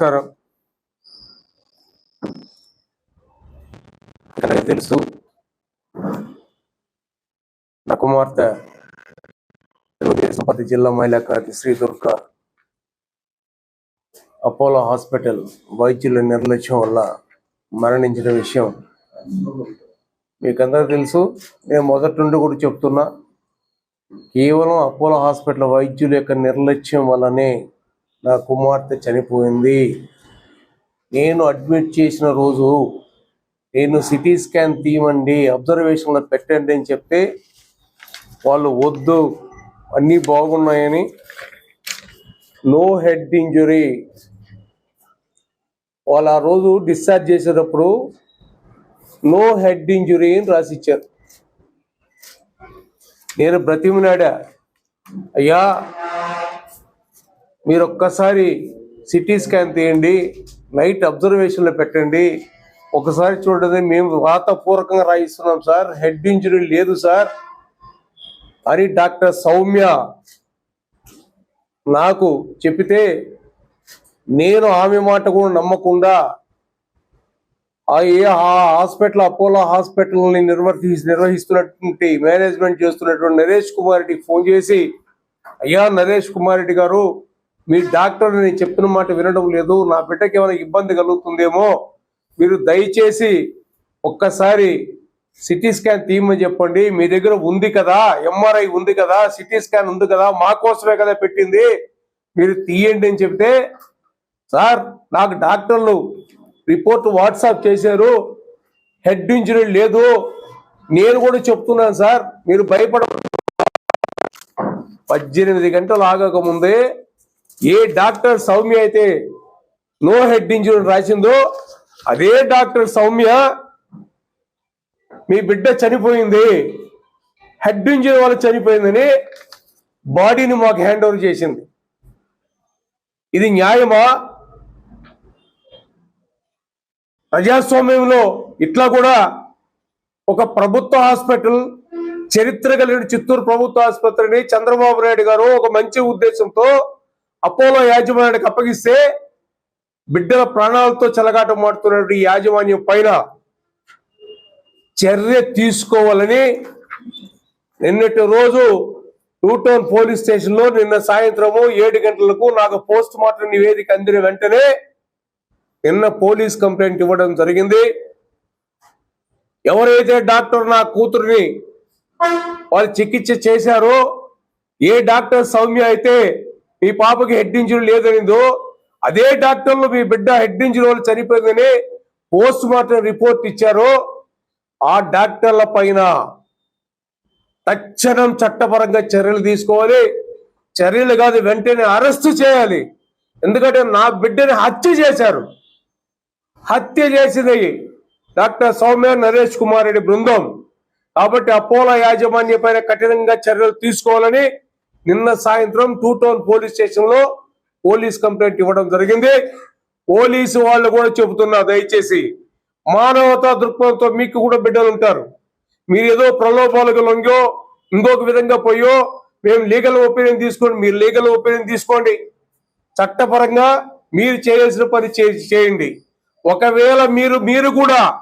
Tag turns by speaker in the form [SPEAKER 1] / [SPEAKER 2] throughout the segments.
[SPEAKER 1] నమస్కారం. నాకు తెలుసు. నా కుమార్తె తెలుగుదేశం జిల్లా మహిళా కార్యదర్శి శ్రీ దుర్గ అపోలో హాస్పిటల్ వైద్యుల నిర్లక్ష్యం వల్ల మరణించిన విషయం మీకందరూ తెలుసు. నేను మొదటి నుండి కూడా చెప్తున్నా కేవలం అపోలో హాస్పిటల్ వైద్యుల యొక్క నిర్లక్ష్యం వల్లనే నా కుమార్తె చనిపోయింది. నేను అడ్మిట్ చేసిన రోజు నేను సిటీ స్కాన్ తీయమండి అబ్జర్వేషన్లో పెట్టండి అని చెప్తే వాళ్ళు వద్దు అన్నీ బాగున్నాయని నో హెడ్ ఇంజురీ వాళ్ళు ఆ రోజు డిశ్చార్జ్ చేసేటప్పుడు నో హెడ్ ఇంజురీ అని రాసిచ్చారు. నేను బ్రతిమినాడా అయ్యా మీరు ఒక్కసారి సిటీ స్కాన్ తీయండి నైట్ అబ్జర్వేషన్లో పెట్టండి. ఒకసారి చూడండి మేము వ్రాతపూర్వకంగా రాయిస్తున్నాం సార్. హెడ్ ఇంజరీ లేదు సార్. అని డాక్టర్ సౌమ్య నాకు చెప్తే నేను ఆమె మాట కూడా నమ్మకుండా ఆ ఏ హాస్పిటల్ అపోలో హాస్పిటల్ని నిర్వర్తి నిర్వహిస్తున్నటువంటి మేనేజ్మెంట్ చేస్తున్నటువంటి నరేష్ కుమార్ రెడ్డికి ఫోన్ చేసి అయ్యా నరేష్ కుమార్ రెడ్డి గారు మీ డాక్టర్ నేను చెప్పిన మాట వినడం లేదు. నా బిడ్డకి ఏమైనా ఇబ్బంది కలుగుతుందేమో మీరు దయచేసి ఒక్కసారి సిటీ స్కాన్ తీయమని చెప్పండి. మీ దగ్గర ఉంది కదా ఎంఆర్ఐ ఉంది కదా సిటీ స్కాన్ ఉంది కదా మా కోసమే కదా పెట్టింది. మీరు తీయండి అని చెప్తే సార్ నాకు డాక్టర్లు రిపోర్ట్ వాట్సాప్ చేశారు. హెడ్ ఇంజరీ లేదు. నేను కూడా చెప్తున్నాను సార్ మీరు భయపడ పద్దెనిమిది గంటలు ఆగకముందే ఏ డాక్టర్ సౌమ్య అయితే నో హెడ్ ఇంజురీ రాసిందో అదే డాక్టర్ సౌమ్య మీ బిడ్డ చనిపోయింది. హెడ్ ఇంజురీ వల్ల చనిపోయిందని బాడీని మాకు హ్యాండ్ ఓవర్ చేసింది. ఇది న్యాయమా? ప్రజాస్వామ్యంలో ఇట్లా కూడా ఒక ప్రభుత్వ హాస్పిటల్ చరిత్ర కలిగిన చిత్తూరు ప్రభుత్వ ఆసుపత్రిని చంద్రబాబు నాయుడు గారు ఒక మంచి ఉద్దేశంతో అపోలో యాజమాన్యానికి అప్పగిస్తే బిడ్డల ప్రాణాలతో చెలగాట మాడుతున్నటువంటి ఈ యాజమాన్యం పైన చర్య తీసుకోవాలని నిన్నటి రోజు టూ టౌన్ పోలీస్ స్టేషన్లో నిన్న సాయంత్రము ఏడు గంటలకు నాకు పోస్ట్ మార్టం నివేదిక అందిన వెంటనే నిన్న పోలీస్ కంప్లైంట్ ఇవ్వడం జరిగింది. ఎవరైతే డాక్టర్ నా కూతురిని వాళ్ళు చికిత్స చేశారో ఏ డాక్టర్ సౌమ్య అయితే మీ పాపకి హెడ్ ఇంజరీ లేదనిందో అదే డాక్టర్లు మీ బిడ్డ హెడ్ ఇంజరీ వాళ్ళు చనిపోయిందని పోస్ట్ మార్టం రిపోర్ట్ ఇచ్చారో. ఆ డాక్టర్ల పైన తక్షణం చట్టపరంగా చర్యలు తీసుకోవాలి. చర్యలు కాదు వెంటనే అరెస్ట్ చేయాలి. ఎందుకంటే నా బిడ్డని హత్య చేశారు. హత్య చేసింది డాక్టర్ సౌమ్య నరేష్ కుమార్ రెడ్డి బృందం. కాబట్టి అపోలో యాజమాన్య పైన కఠినంగా చర్యలు తీసుకోవాలని నిన్న సాయంత్రం టూ టౌన్ పోలీస్ స్టేషన్లో పోలీస్ కంప్లైంట్ ఇవ్వడం జరిగింది. పోలీసు వాళ్ళు కూడా చెబుతున్నారు దయచేసి. మానవతా దృక్పథంతో మీకు కూడా బిడ్డలు ఉంటారు. మీరు ఏదో ప్రలోభాలకు లొంగో ఇంకొక విధంగా పోయో మేము లీగల్ ఒపీనియన్ తీసుకోండి మీరు లీగల్ ఒపీనియన్ తీసుకోండి. చట్టపరంగా మీరు చేయాల్సిన పని చే- చేయండి. ఒకవేళ మీరు మీరు కూడా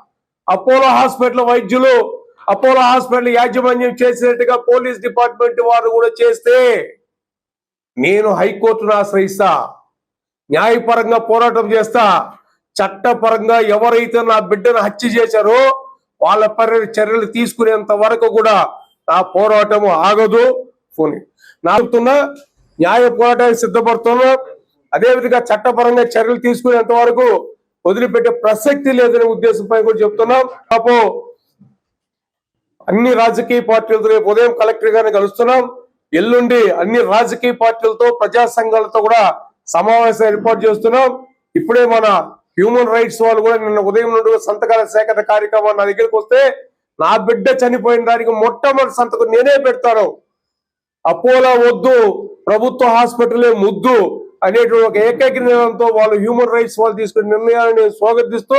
[SPEAKER 1] అపోలో హాస్పిటల్ వైద్యులు అపోలో హాస్పిటల్ యాజమాన్యం చేసినట్టుగా పోలీస్ డిపార్ట్మెంట్ వారు కూడా చేస్తే నేను హైకోర్టును ఆశ్రయిస్తా న్యాయపరంగా పోరాటం చేస్తా చట్టపరంగా ఎవరైతే నా బిడ్డను హత్య చేశారో వాళ్ళ పరి చర్యలు తీసుకునేంత వరకు కూడా నా పోరాటం ఆగదు. పోనీ. నా న్యాయ పోరాటానికి సిద్ధపడుతున్నా అదేవిధంగా చట్టపరంగా చర్యలు తీసుకునేంత వరకు వదిలిపెట్టే ప్రసక్తి లేదనే ఉద్దేశంపై కూడా చెప్తున్నాం. పాపం అన్ని రాజకీయ పార్టీలతో రేపు ఉదయం కలెక్టర్ గారిని కలుస్తున్నాం. ఎల్లుండి అన్ని రాజకీయ పార్టీలతో ప్రజా సంఘాలతో కూడా సమావేశం ఏర్పాటు చేస్తున్నాం. ఇప్పుడే మన హ్యూమన్ రైట్స్ వాళ్ళు కూడా నిన్న ఉదయం నుండి సంతకాల సేకరణ కార్యక్రమం నా దగ్గరికి వస్తే నా బిడ్డ చనిపోయిన దానికి మొట్టమొదటి సంతకం నేనే పెడతాను. అపోలో వద్దు ప్రభుత్వ హాస్పిటలే ముద్దు అనేటువంటి ఒక ఏకైక నిర్ణయంతో వాళ్ళు హ్యూమన్ రైట్స్ వాళ్ళు తీసుకునే నిర్ణయాన్ని నేను స్వాగతిస్తూ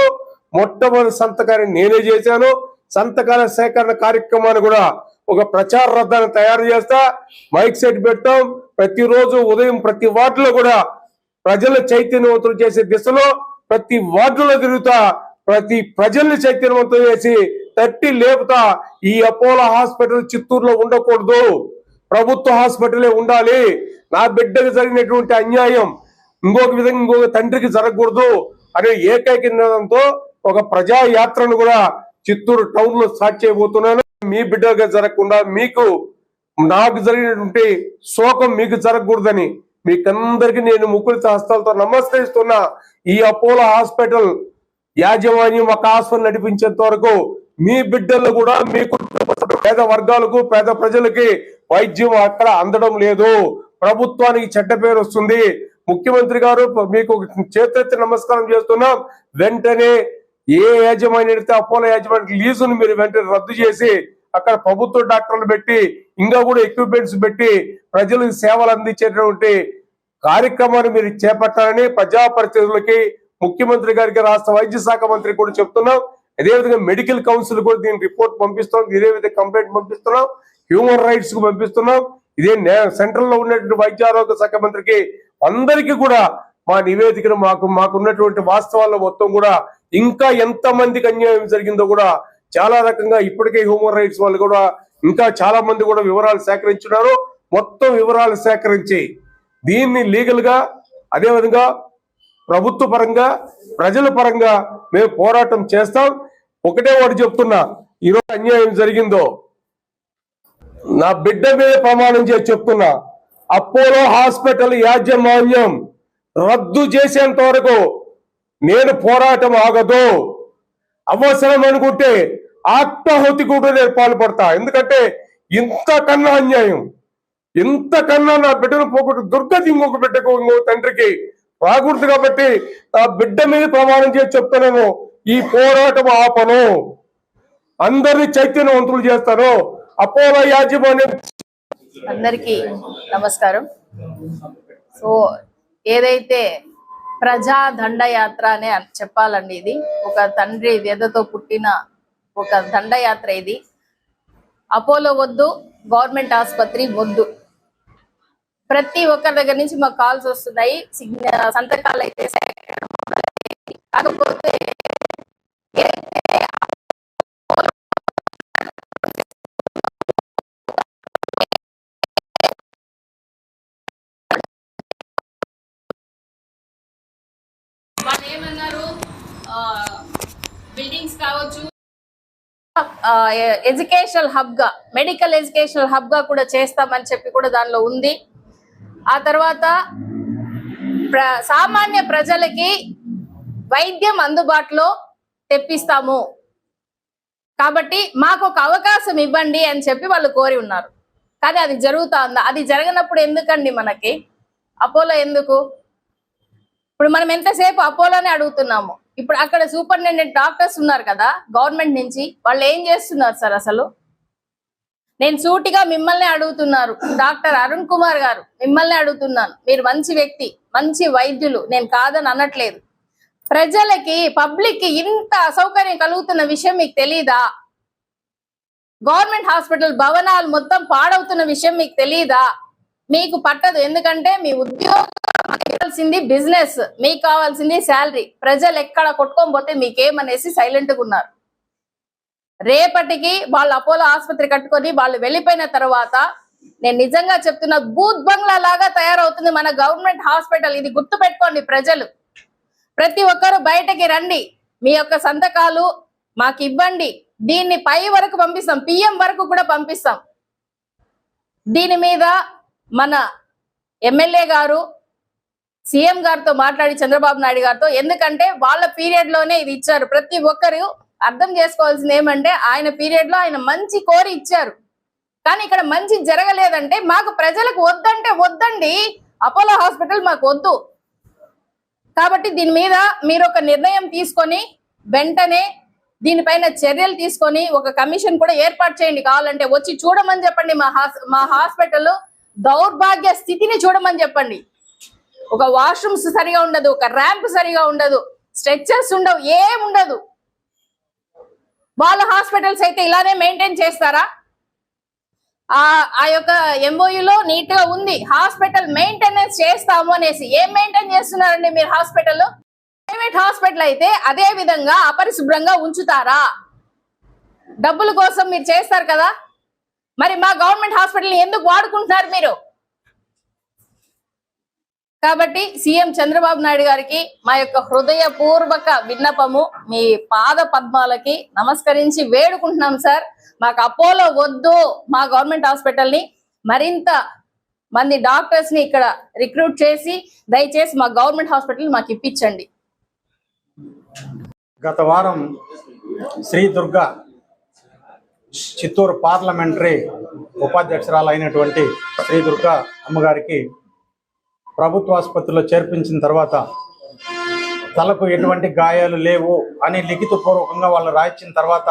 [SPEAKER 1] మొట్టమొదటి సంతకాన్ని నేనే చేశాను. సంతకాల సేకరణ కార్యక్రమాన్ని కూడా ఒక ప్రచార రథాన్ని తయారు చేస్తా మైక్ సెట్ పెట్టాం. ప్రతిరోజు ఉదయం ప్రతి వార్డులో కూడా ప్రజల చైతన్యవంతులు చేసే దిశలో ప్రతి వార్డులో తిరుగుతా ప్రతి ప్రజల్ని చైతన్యవంతం చేసి తట్టి లేపుతా. ఈ అపోలో హాస్పిటల్ చిత్తూరులో ఉండకూడదు. ప్రభుత్వ హాస్పిటలే ఉండాలి. నా బిడ్డకు జరిగినటువంటి అన్యాయం ఇంకొక విధంగా ఇంకొక తండ్రికి జరగకూడదు అనే ఏకైక నిర్ణయంతో ఒక ప్రజా యాత్రను కూడా చిత్తూరు టౌన్లో స్టార్ట్ చేయబోతున్నాను. మీ బిడ్డగా జరగకుండా మీకు నాకు జరిగినటువంటి శోకం మీకు జరగకూడదని మీకందరికి నేను ముకులిత హస్తాలతో నమస్కరిస్తున్నా. ఈ అపోలో హాస్పిటల్ యాజమాన్యం ఒక హాస్పిటల్ నడిపించేంత వరకు మీ బిడ్డలు కూడా మీకు పేద వర్గాలకు పేద ప్రజలకి వైద్యం అక్కడ అందడం లేదు. ప్రభుత్వానికి చెడ్డ పేరు వస్తుంది. ముఖ్యమంత్రి గారు మీకు చేతెత్తి నమస్కారం చేస్తున్నాం. వెంటనే ఏ యాజమాన్యం అయితే అపోలో యాజమాన్యం లీజును మీరు వెంటనే రద్దు చేసి అక్కడ ప్రభుత్వ డాక్టర్లు పెట్టి ఇంకా కూడా ఎక్విప్మెంట్స్ పెట్టి ప్రజలకు సేవలు అందించేటువంటి కార్యక్రమాన్ని మీరు చేపట్టాలని ప్రజాప్రతినిధులకి ముఖ్యమంత్రి గారికి రాష్ట్ర వైద్య శాఖ మంత్రి కూడా చెప్తున్నాం. అదేవిధంగా మెడికల్ కౌన్సిల్ కూడా దీని రిపోర్ట్ పంపిస్తాం. ఇదే విధంగా కంప్లైంట్ పంపిస్తున్నాం. హ్యూమన్ రైట్స్కు పంపిస్తున్నాం. ఇదే సెంట్రల్లో ఉన్నటువంటి వైద్య ఆరోగ్య శాఖ మంత్రికి అందరికీ కూడా మా నివేదికను మాకు మాకున్నటువంటి వాస్తవాల్లో మొత్తం కూడా ఇంకా ఎంత మందికి అన్యాయం జరిగిందో కూడా చాలా రకంగా ఇప్పటికే హ్యూమన్ రైట్స్ వాళ్ళు కూడా ఇంకా చాలా మంది కూడా వివరాలు సేకరించున్నారు. మొత్తం వివరాలు సేకరించి దీన్ని లీగల్గా అదేవిధంగా ప్రభుత్వ పరంగా ప్రజల పరంగా మేము పోరాటం చేస్తాం. ఒకటే వాడు చెప్తున్నా ఈరోజు అన్యాయం జరిగిందో నా బిడ్డ మీద ప్రమాణం చేసి చెప్తున్నా అపోలో హాస్పిటల్ యాజమాన్యం రద్దు చేసేంత వరకు నేను పోరాటం ఆగదు. అవసరం అనుకుంటే ఆత్మాహుతి కూడా నేను పాల్పడతా. ఎందుకంటే ఇంతకన్నా అన్యాయం. ఇంతకన్నా నా బిడ్డను పోగొట్టు దుర్గతి ఇంకొక బిడ్డకు ఇంకో తండ్రికి రాకూడదు కాబట్టి నా బిడ్డ మీద ప్రమాణం చేసి చెప్తున్నాను. ఈ పోరాటం ఆపను. అందరినీ చైతన్యవంతులు చేస్తాను. అపోలో యాజమాన్యం
[SPEAKER 2] అందరికీ నమస్కారం. సో ఏదైతే ప్రజా దండయాత్ర అనే చెప్పాలండి ఇది. ఒక తండ్రి వ్యధతో పుట్టిన ఒక దండయాత్ర ఇది. అపోలో వద్దు గవర్నమెంట్ ఆసుపత్రి వద్దు. ప్రతి ఒక్కరి దగ్గర నుంచి మాకు కాల్స్ వస్తున్నాయి. సంతకాలు అయితే కాకపోతే బిల్డింగ్స్ కావచ్చు. ఎడ్యుకేషనల్ హబ్గా మెడికల్ ఎడ్యుకేషనల్ హబ్గా కూడా చేస్తామని చెప్పి కూడా దానిలో ఉంది. ఆ తర్వాత ప్ర సామాన్య ప్రజలకి వైద్యం అందుబాటులో తెప్పిస్తాము. కాబట్టి మాకు ఒక అవకాశం ఇవ్వండి అని చెప్పి వాళ్ళు కోరి ఉన్నారు. కానీ అది జరుగుతా ఉందా అది జరగనప్పుడు ఎందుకండి మనకి? అపోలో ఎందుకు? ఇప్పుడు మనం ఎంతసేపు అపోలోనే అడుగుతున్నాము. ఇప్పుడు అక్కడ సూపరింటెండెంట్ డాక్టర్స్ ఉన్నారు కదా గవర్నమెంట్ నుంచి వాళ్ళు ఏం చేస్తున్నారు సార్ అసలు? నేను సూటిగా మిమ్మల్ని అడుగుతున్నారు డాక్టర్ అరుణ్ కుమార్ గారు మిమ్మల్ని అడుగుతున్నాను. మీరు మంచి వ్యక్తి మంచి వైద్యులు నేను కాదని అనట్లేదు. ప్రజలకి పబ్లిక్కి ఇంత అసౌకర్యం కలుగుతున్న విషయం మీకు తెలీదా? గవర్నమెంట్ హాస్పిటల్ భవనాలు మొత్తం పాడవుతున్న విషయం మీకు తెలీదా? మీకు పట్టదు ఎందుకంటే మీ ఉద్యోగ కావాల్సింది బిజినెస్ మీకు కావాల్సింది శాలరీ ప్రజలు ఎక్కడ కొట్టుకొని పోతే మీకేమనేసి సైలెంట్గా ఉన్నారు. రేపటికి వాళ్ళు అపోలో ఆసుపత్రి కట్టుకొని వాళ్ళు వెళ్ళిపోయిన తర్వాత నేను నిజంగా చెప్తున్నా బూత్ బంగ్లా లాగా తయారవుతుంది మన గవర్నమెంట్ హాస్పిటల్. ఇది గుర్తు పెట్టుకోండి ప్రజలు. ప్రతి ఒక్కరు బయటకి రండి. మీ యొక్క సంతకాలు మాకు ఇవ్వండి. దీన్ని పై వరకు పంపిస్తాం. పిఎం వరకు కూడా పంపిస్తాం. దీని మీద మన ఎమ్మెల్యే గారు సీఎం గారితో మాట్లాడి చంద్రబాబు నాయుడు గారితో. ఎందుకంటే వాళ్ళ పీరియడ్లోనే ఇది ఇచ్చారు. ప్రతి ఒక్కరు అర్థం చేసుకోవాల్సింది ఏమంటే ఆయన పీరియడ్లో ఆయన మంచి కోరి ఇచ్చారు. కానీ ఇక్కడ మంచి జరగలేదంటే మాకు ప్రజలకు వద్దంటే వద్దండి. అపోలో హాస్పిటల్ మాకు వద్దు. కాబట్టి దీని మీద మీరు ఒక నిర్ణయం తీసుకొని వెంటనే దీనిపైన చర్యలు తీసుకొని ఒక కమిషన్ కూడా ఏర్పాటు చేయండి. కావాలంటే వచ్చి చూడమని చెప్పండి మా హాస్ మా హాస్పిటల్. దౌర్భాగ్య స్థితిని చూడమని చెప్పండి. ఒక వాష్రూమ్స్ సరిగా ఉండదు ఒక ర్యాంప్ సరిగా ఉండదు స్ట్రెచ్చర్స్ ఉండవు ఏం ఉండదు. వాళ్ళ హాస్పిటల్స్ అయితే ఇలానే మెయింటైన్ చేస్తారా? ఆ యొక్క ఎంఓయూలో నీట్గా ఉంది హాస్పిటల్ మెయింటెనెన్స్ చేస్తాము అనేసి. ఏం మెయింటైన్ చేస్తున్నారండి మీరు హాస్పిటల్ ప్రైవేట్ హాస్పిటల్ అయితే అదే విధంగా అపరిశుభ్రంగా ఉంచుతారా? డబ్బుల కోసం మీరు చేస్తారు కదా? మరి మా గవర్నమెంట్ హాస్పిటల్ ఎందుకు వాడుకుంటున్నారు మీరు? కాబట్టి సీఎం చంద్రబాబు నాయుడు గారికి మా యొక్క హృదయపూర్వక విన్నపము మీ పాద పద్మాలకి నమస్కరించి వేడుకుంటున్నాం సార్. మాకు అపోలో వద్దు మా గవర్నమెంట్ హాస్పిటల్ని మరింత మంది డాక్టర్స్ని ఇక్కడ రిక్రూట్ చేసి దయచేసి మా గవర్నమెంట్ హాస్పిటల్ మాకు ఇప్పించండి.
[SPEAKER 3] గత వారం శ్రీ దుర్గా చిత్తూరు పార్లమెంటరీ ఉపాధ్యక్షురాలు అయినటువంటి శ్రీ దుర్గా అమ్మగారికి ప్రభుత్వ ఆసుపత్రిలో చేర్పించిన తర్వాత తలకు ఎటువంటి గాయాలు లేవు అని లిఖితపూర్వకంగా వాళ్ళు రాయించిన తర్వాత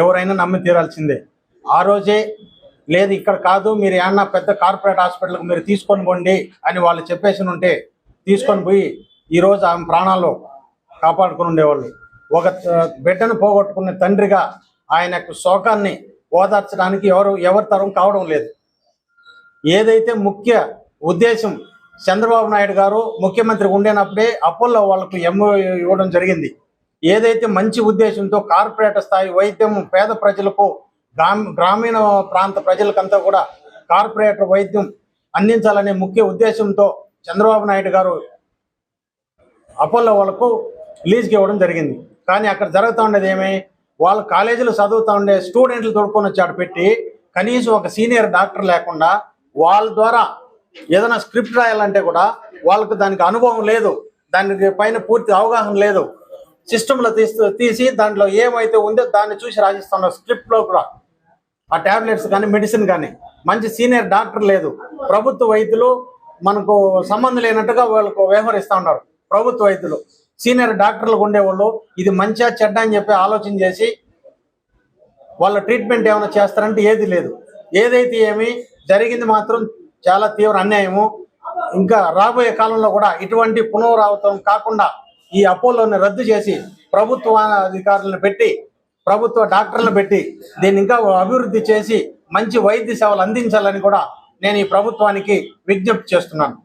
[SPEAKER 3] ఎవరైనా నమ్మి తీరాల్సిందే. ఆ రోజే లేదు ఇక్కడ కాదు మీరు ఏమన్నా పెద్ద కార్పొరేట్ హాస్పిటల్కి మీరు తీసుకొని పోండి అని వాళ్ళు చెప్పేసి ఉంటే తీసుకొని పోయి ఈరోజు ఆమె ప్రాణాలు కాపాడుకుని ఉండేవాళ్ళు. ఒక బిడ్డను పోగొట్టుకునే తండ్రిగా ఆయన యొక్క శోకాన్ని ఓదార్చడానికి ఎవరు ఎవరి తరం కావడం లేదు. ఏదైతే ముఖ్య ఉద్దేశం చంద్రబాబు నాయుడు గారు ముఖ్యమంత్రి ఉండేనప్పుడే అపోలో వాళ్ళకు ఎంఓ ఇవ్వడం జరిగింది. ఏదైతే మంచి ఉద్దేశంతో కార్పొరేట్ స్థాయి వైద్యం పేద ప్రజలకు గ్రామ గ్రామీణ ప్రాంత ప్రజలకంతా కూడా కార్పొరేట్ వైద్యం అందించాలనే ముఖ్య ఉద్దేశంతో చంద్రబాబు నాయుడు గారు అపోలో వాళ్ళకు లీజ్కి ఇవ్వడం జరిగింది. కానీ అక్కడ జరుగుతూ ఉండేది ఏమి? వాళ్ళ కాలేజీలో చదువుతూ ఉండే స్టూడెంట్లు తోడుకొని వచ్చాడు పెట్టి కనీసం ఒక సీనియర్ డాక్టర్ లేకుండా వాళ్ళ ద్వారా ఏదైనా స్క్రిప్ట్ రాయాలంటే కూడా వాళ్ళకు దానికి అనుభవం లేదు. దానికి పైన పూర్తి అవగాహన లేదు. సిస్టంలో తీస్తూ తీసి దాంట్లో ఏమైతే ఉందో దాన్ని చూసి రాసిస్తున్నారు స్క్రిప్ట్లో కూడా. ఆ టాబ్లెట్స్ కానీ మెడిసిన్ కానీ. మంచి సీనియర్ డాక్టర్ లేదు. ప్రభుత్వ వైద్యులు మనకు సంబంధం లేనట్టుగా వాళ్ళకు వ్యవహరిస్తూ ఉన్నారు. ప్రభుత్వ వైద్యులు. సీనియర్ డాక్టర్లు ఉండేవాళ్ళు ఇది మంచిగా చెడ్డ అని చెప్పి ఆలోచన చేసి వాళ్ళ ట్రీట్మెంట్ ఏమైనా చేస్తారంటే ఏది లేదు. ఏదైతే ఏమి జరిగింది మాత్రం చాలా తీవ్ర అన్యాయము. ఇంకా రాబోయే కాలంలో కూడా ఇటువంటి పునరావృతం కాకుండా ఈ అపోలోని రద్దు చేసి ప్రభుత్వ అధికారులను పెట్టి ప్రభుత్వ డాక్టర్లను పెట్టి దీన్ని ఇంకా అభివృద్ధి చేసి మంచి వైద్య సేవలు అందించాలని కూడా నేను ఈ ప్రభుత్వానికి విజ్ఞప్తి చేస్తున్నాను.